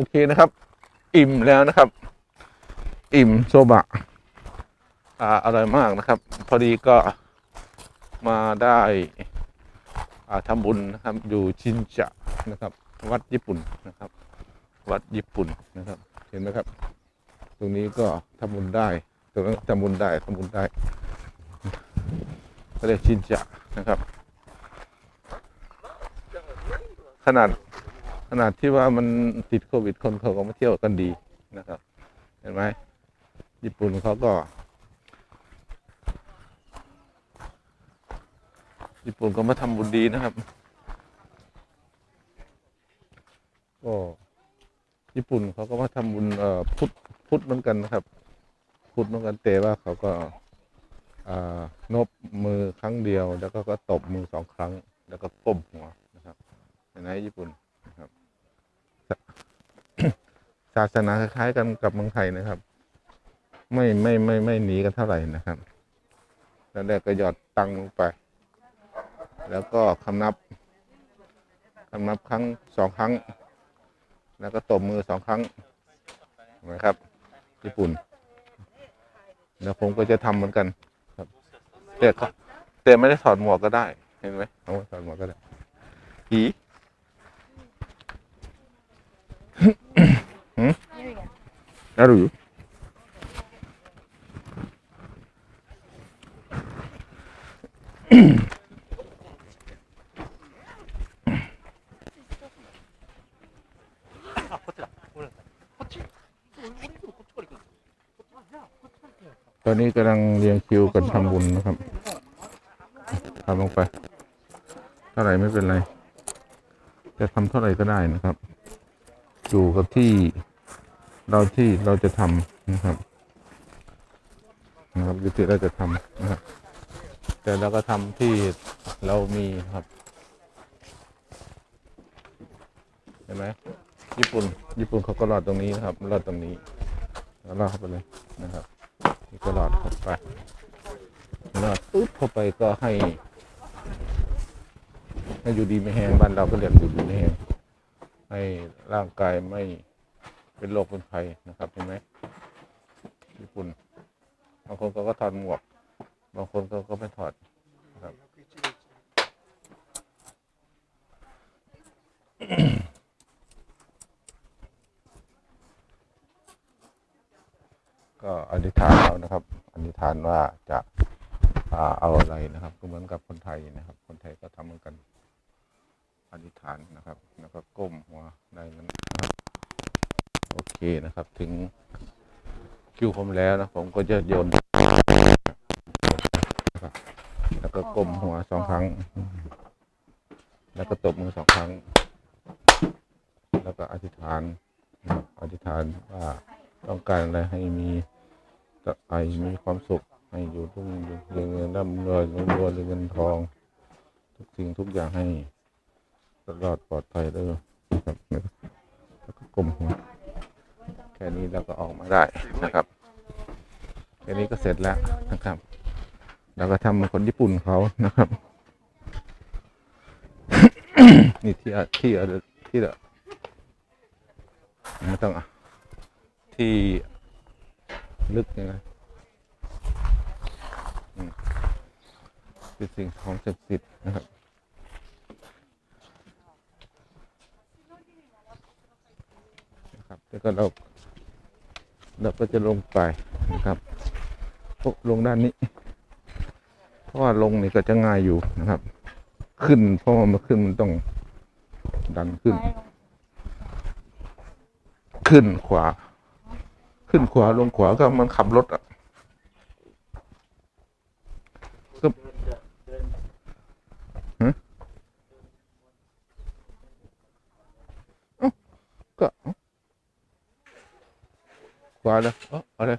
โอเคนะครับ อิ่มแล้วนะครับ อิ่มโซบะอ่าอร่อยมากนะครับ พอดีก็มาได้อ่าทำบุญนะครับ อยู่ชินจะนะครับ วัดญี่ปุ่นนะครับ วัดญี่ปุ่นนะครับ เห็นไหมครับ ตรงนี้ก็ทำบุญได้ ตรงนั้นทำบุญได้ทำบุญได้ก็เรียกชินจะนะครับ ขนาด ขนาดที่ว่ามันติดโควิดคนเขาก็มาเที่ยวกันดีนะครับ เห็นไหมญี่ปุ่นเขาก็ ญี่ปุ่นก็มาทำบุญดีนะครับก็ญี่ปุ่นเขาก็มาทำบุญเอ่อพุทธพุทธเหมือนกันนะครับ พุทธเหมือนกันแต่ว่าเขาก็อ่านบมือครั้งเดียว แล้วก็ก็ตบมือสองครั้ง แล้วก็ก้มหัวนะครับเห็นไหมญี่ปุ่นนะครับ ศาสนาคล้ายๆกันกับเมืองไทยนะครับ ไม่ไม่ไม่ไม่หนีกันเท่าไหร่นะครับแล้วแรกก็หยอดตังลงไป แล้วก็คำนับคำนับครั้งสองครั้ง แล้วก็ตบมือสองครั้งนะครับ ญี่ปุ่น แล้วผมก็จะทำเหมือนกัน ครับแต่ก็แต่ไม่ได้ถอดหมวกก็ได้ เห็นไหมเอาถอดหมวกก็ได้อี How are you? ตอนนี้กำลังเรียงคิวกันทำบุญนะครับทำลงไป เท่าไหร่ไม่เป็นไร จะทำเท่าไหร่ก็ได้นะครับ อยู่กับที่ เราที่เราจะทำนะครับนะครับอยู่ที่เราจะทำนะครับ แต่เราก็ทำที่เรามีครับเห็นไหมญี่ปุ่น ญี่ปุ่นเขาก็รอดตรงนี้นะครับรอดตรงนี้แล้วรอดเข้าไปเลยนะครับนี่ก็รอดเข้าไปรอดปุ๊บเข้าไปก็ให้ให้อยู่ดีไม่แห้งบ้านเราก็เรียกอยู่ดีไม่แห้งให้ร่างกายไม่ เป็นโรคเป็นภัยนะครับเห็นไหมญี่ปุ่น บางคนเขาก็ถอดหมวก บางคนเขาก็ไม่ถอดนะครับก็อธิษฐานเอานะครับอธิษฐานว่าจะอาเอาอะไรนะครับ ก็เหมือนกับคนไทยนะครับ คนไทยก็ทำเหมือนกันอธิษฐานนะครับ แล้วก็ก้มหัวได้นั้นนะครับโอ เคนะครับ ถึงคิวผมแล้วนะ ผมก็จะโยนแล้วก็ก้มหัวสองครั้ง แล้วก็ตบมือสองครั้ง แล้วก็อธิษฐานอธิษฐานว่าต้องการอะไรให้มีไอมีความสุข ให้อยู่รุ่งเรืองเงินร่ำรวยรุ่งรวยเงินทอง ทุกสิ่งทุกอย่างให้รอดปลอดภัยเด้อครับแล้วก็กลมหัว ค่นี้เราก็ออกมาได้นะครับแค่นี้ก็เสร็จแล้วนะครับแล้วก็ทำเหมือนคนญี่ปุ่นเขานะครับ นี่ที่อะที่อะที่ละไม่ต้องอะที่ลึกยังไงอืมเป็นสิ่งของศักดิ์สิทธิ์นะครับนะครับแล้วก็เรา เราก็จะลงไปนะครับลงด้านนี้ เพราะว่าลงนี่ก็จะง่ายอยู่นะครับ ขึ้นเพราะว่ามันขึ้นมันต้องดันขึ้น ขึ้นขวา ขึ้นขวาลงขวาก็มันขับรถอะก็ก็ เอ้าขวาเลย